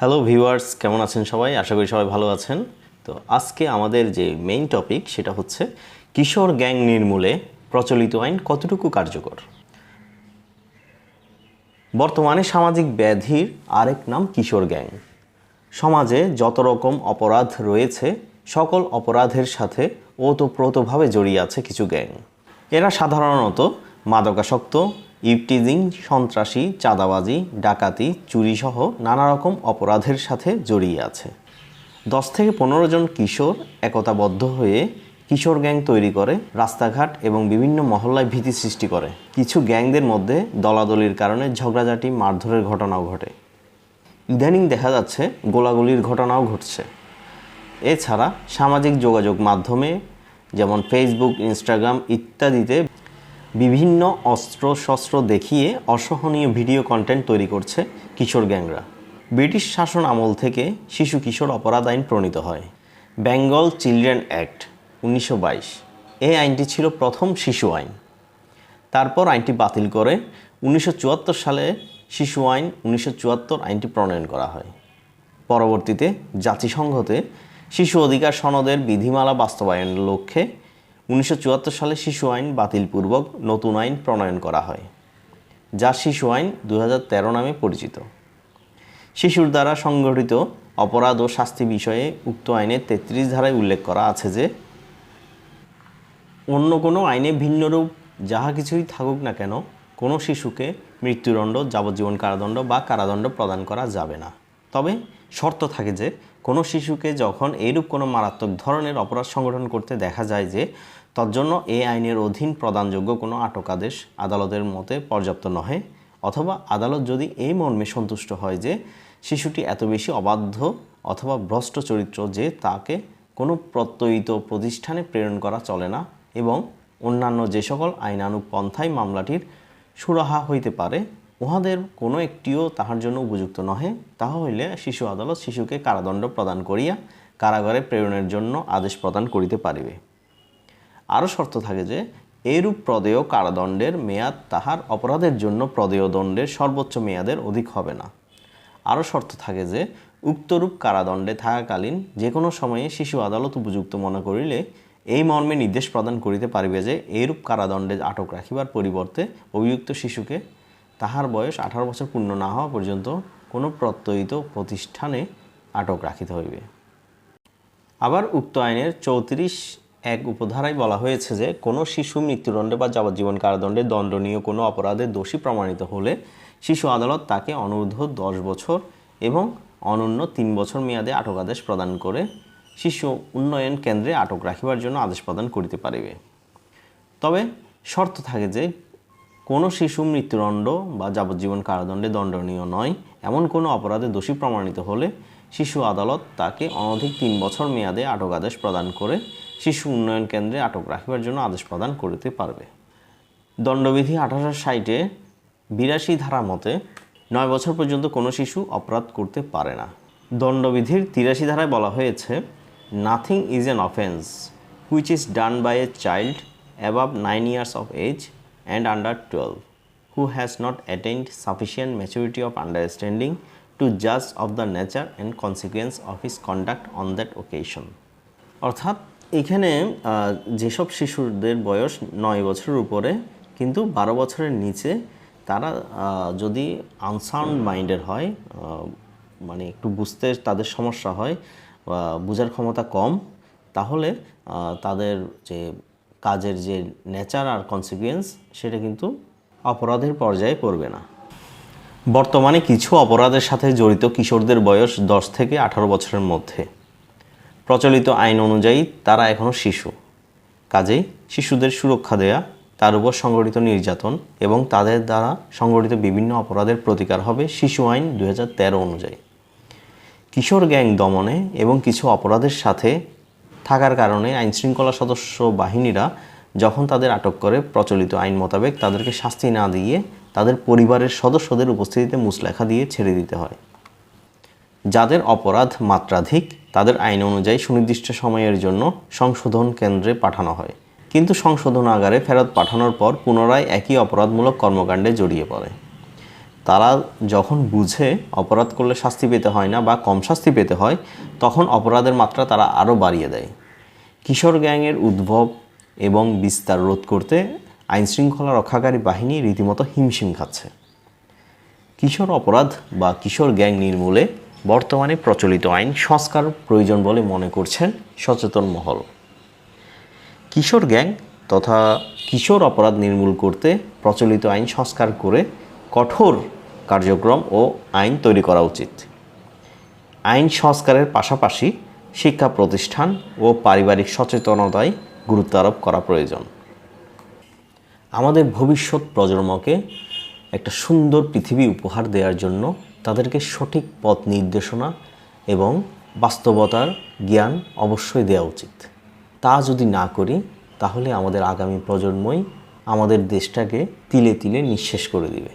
Hello viewers কেমন আছেন সবাই? আশা করি সবাই ভালো আছেন। তো আজকে আমাদের যে মেইন টপিক সেটা হচ্ছে কিশোর গ্যাং নির্মূলে প্রচলিত আইন কতটুকু কার্যকর? বর্তমানে সামাজিক ব্যাধির আরেক নাম কিশোর গ্যাং। সমাজে যত রকম অপরাধ রয়েছে, সকল অপরাধের সাথে ওতপ্রোতভাবে জড়িয়ে আছে কিছু গ্যাং। এরা সাধারণত মাদকাসক্ত ইপটিজিং সন্ত্রাসী, চাঁদাবাজি, ডাকাতি, চুরিসহ নানা রকম অপরাধের সাথে জড়িয়ে আছে। দশ থেকে পনেরো জন কিশোর একতাবদ্ধ হয়ে কিশোর গ্যাং তৈরি করে, রাস্তাঘাট এবং বিভিন্ন মহল্লায় ভীতি সৃষ্টি করে। কিছু গ্যাংদের মধ্যে দলাদলির কারণে ঝগড়াঝাটি, মারধরের ঘটনাও ঘটে। ইদানিং দেখা যাচ্ছে গোলাগুলির ঘটনাও ঘটছে। এছাড়া সামাজিক যোগাযোগ মাধ্যমে, যেমন ফেসবুক ইনস্টাগ্রাম ইত্যাদিতে বিভিন্ন অস্ত্র শস্ত্র দেখিয়ে অসহনীয় ভিডিও কন্টেন্ট তৈরি করছে কিশোর গ্যাংরা। ব্রিটিশ শাসন আমল থেকে শিশু কিশোর অপরাধ আইন প্রণীত হয়। বেঙ্গল চিলড্রেন অ্যাক্ট, উনিশশো বাইশ। এই আইনটি ছিল প্রথম শিশু আইন। তারপর আইনটি বাতিল করে উনিশশো চুয়াত্তর সালে শিশু আইন উনিশশো চুয়াত্তর আইনটি প্রণয়ন করা হয়। পরবর্তীতে জাতিসংঘতে শিশু অধিকার সনদের বিধিমালা বাস্তবায়নের লক্ষ্যে উনিশশো চুয়াত্তর সালে শিশু আইন বাতিলপূর্বক নতুন আইন প্রণয়ন করা হয়, যা শিশু আইন দুই হাজার তেরো নামে পরিচিত। শিশুর দ্বারা সংগঠিত অপরাধ ও শাস্তি বিষয়ে উক্ত আইনের তেত্রিশ ধারায় উল্লেখ করা আছে যে, অন্য কোনো আইনে ভিন্নরূপ যাহা কিছুই থাকুক না কেন, কোনো শিশুকে মৃত্যুদণ্ড, যাবজ্জীবন কারাদণ্ড বা কারাদণ্ড প্রদান করা যাবে না। তবে শর্ত থাকে যে, কোনো শিশুকে যখন এইরূপ কোনো মারাত্মক ধরনের অপরাধ সংগঠন করতে দেখা যায় যে তজ্জন্য এই আইনের অধীন প্রদানযোগ্য কোনো আটক আদেশ আদালতের মতে পর্যাপ্ত নহে, অথবা আদালত যদি এই মর্মে সন্তুষ্ট হয় যে শিশুটি এত বেশি অবাধ্য অথবা ভ্রষ্ট চরিত্র যে তাকে কোনো প্রত্যয়িত প্রতিষ্ঠানে প্রেরণ করা চলে না এবং অন্যান্য যে সকল আইনানুগ পন্থায় মামলাটির সুরাহা হইতে পারে, উহাদের কোনো একটিও তাহার জন্য উপযুক্ত নহে। তাহা হইলে শিশু আদালত শিশুকে কারাদণ্ড প্রদান করিয়া কারাগারে প্রেরণের জন্য আদেশ প্রদান করিতে পারিবে। আরও শর্ত থাকে যে, এরূপ প্রদেয় কারাদণ্ডের মেয়াদ তাহার অপরাধের জন্য প্রদেয় দণ্ডের সর্বোচ্চ মেয়াদের অধিক হবে না। আরও শর্ত থাকে যে, উক্তরূপ কারাদণ্ডে থাকাকালীন যে কোনো সময়ে শিশু আদালত উপযুক্ত মনে করিলে এই মর্মে নির্দেশ প্রদান করিতে পারিবে যে এইরূপ কারাদণ্ডে আটক রাখিবার পরিবর্তে অভিযুক্ত শিশুকে তাহার বয়স আঠারো বছর পূর্ণ না হওয়া পর্যন্ত কোনো প্রত্যয়িত প্রতিষ্ঠানে আটক রাখিতে হইবে। আবার উক্ত আইনের চৌত্রিশ এক উপধারায় বলা হয়েছে যে, কোনো শিশু মৃত্যুদণ্ডে বা যাবজ্জীবন কারাদণ্ডে দণ্ডনীয় কোনো অপরাধে দোষী প্রমাণিত হলে শিশু আদালত তাকে অনূর্ধ্ব দশ বছর এবং অনন্য তিন বছর মেয়াদে আটক আদেশ প্রদান করে শিশু উন্নয়ন কেন্দ্রে আটক রাখিবার জন্য আদেশ প্রদান করিতে পারিবে। তবে শর্ত থাকে যে, কোনো শিশু মৃত্যুদণ্ড বা যাবজ্জীবন কারাদণ্ডে দণ্ডনীয় নয়, এমন কোনো অপরাধে দোষী প্রমাণিত হলে শিশু আদালত তাকে অনধিক তিন বছর মেয়াদে আটক আদেশ প্রদান করে শিশু উন্নয়ন কেন্দ্রে আটক রাখিবার জন্য আদেশ প্রদান করিতে পারবে। দণ্ডবিধি আঠারোশো ষাটে বিরাশি ধারা মতে নয় বছর পর্যন্ত কোনো শিশু অপরাধ করতে পারে না। দণ্ডবিধির তিরাশি ধারায় বলা হয়েছে nothing is an offence which is done by a child above nine years of age and under twelve who has not attend sufficient maturity of understanding to judge of the nature and consequence of his conduct on that occasion. অর্থাৎ এখানে যেসব শিশুদের বয়স নয় বছরের উপরে, কিন্তু বারো বছরের নিচে, তারা যদি আনসাউন্ড মাইন্ডের হয় মানে একটু বুঝতে তাদের সমস্যা হয় বোঝার ক্ষমতা কম, তাহলে তাদের যে কাজের যে নেচার আর কনসিকুয়েন্স সেটা কিন্তু অপরাধের পর্যায়ে পড়বে না। বর্তমানে কিছু অপরাধের সাথে জড়িত কিশোরদের বয়স দশ থেকে আঠারো বছরের মধ্যে। প্রচলিত আইন অনুযায়ী তারা এখনও শিশু। কাজেই শিশুদের সুরক্ষা দেয়া, তার উপর সংগঠিত নির্যাতন এবং তাদের দ্বারা সংগঠিত বিভিন্ন অপরাধের প্রতিকার হবে শিশু আইন দু হাজার তেরো অনুযায়ী। কিশোর গ্যাং দমনে এবং কিছু অপরাধের সাথে থাকার কারণে আইনশৃঙ্খলা সদস্য বাহিনীরা যখন তাদের আটক করে প্রচলিত আইন মোতাবেক তাদেরকে শাস্তি না দিয়ে তাদের পরিবারের সদস্যদের উপস্থিতিতে মুসলেখা দিয়ে ছেড়ে দিতে হয়। যাদের অপরাধ মাত্রাধিক তাদের আইন অনুযায়ী সুনির্দিষ্ট সময়ের জন্য সংশোধন কেন্দ্রে পাঠানো হয়। কিন্তু সংশোধনাগারে ফেরত পাঠানোর পর পুনরায় একই অপরাধমূলক কর্মকাণ্ডে জড়িয়ে পড়ে। তারা যখন বুঝে অপরাধ করলে শাস্তি পেতে হয় না বা কম শাস্তি পেতে হয়, তখন অপরাধের মাত্রা তারা আরও বাড়িয়ে দেয়। কিশোর গ্যাংয়ের উদ্ভব এবং বিস্তার রোধ করতে আইনশৃঙ্খলা রক্ষাকারী বাহিনী রীতিমতো হিমশিম খাচ্ছে। কিশোর অপরাধ বা কিশোর গ্যাং নির্মূলে বর্তমানে প্রচলিত আইন সংস্কার প্রয়োজন বলে মনে করছেন সচেতন মহল। কিশোর গ্যাং তথা কিশোর অপরাধ নির্মূল করতে প্রচলিত আইন সংস্কার করে কঠোর কার্যক্রম ও আইন তৈরি করা উচিত। আইন সংস্কারের পাশাপাশি শিক্ষা প্রতিষ্ঠান ও পারিবারিক সচেতনতায় গুরুত্ব আরোপ করা প্রয়োজন। আমাদের ভবিষ্যৎ প্রজন্মকে একটা সুন্দর পৃথিবী উপহার দেওয়ার জন্য তাদেরকে সঠিক পথ নির্দেশনা এবং বাস্তবতার জ্ঞান অবশ্যই দেওয়া উচিত। তা যদি না করি, তাহলে আমাদের আগামী প্রজন্মই আমাদের দেশটাকে তিলে তিলে নিঃশেষ করে দিবে।